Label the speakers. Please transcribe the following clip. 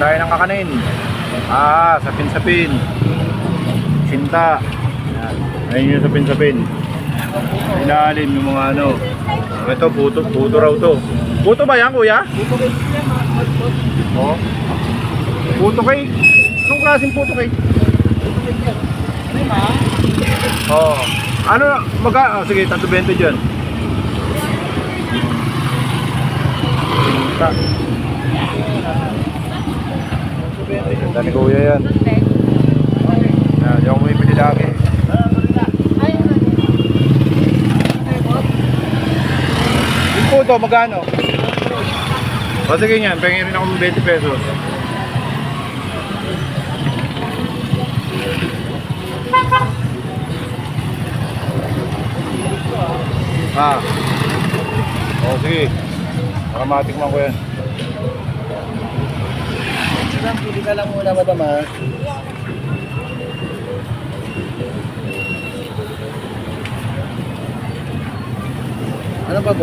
Speaker 1: Tayo ng kakanin. Ah, sapin-sapin. Sinta. Ayun yung sapin-sapin. Ilalim yung mga ano. Ito, puto, puto raw to. Puto ba yan, kuya? Oo. Puto cake. Anong klaseng puto cake? Oo. Ano, maga, oh, sige, 320 dyan. Sinta. Ganda ni kuya yan. Yan, yung bumibili lagi. Yung puto, magkano? O sige nga, pengin rin ako ng 20 pesos. Ah. O sige. Para matikman ko yan.
Speaker 2: Madam, pili ka lang muna, madam. Ano pa po?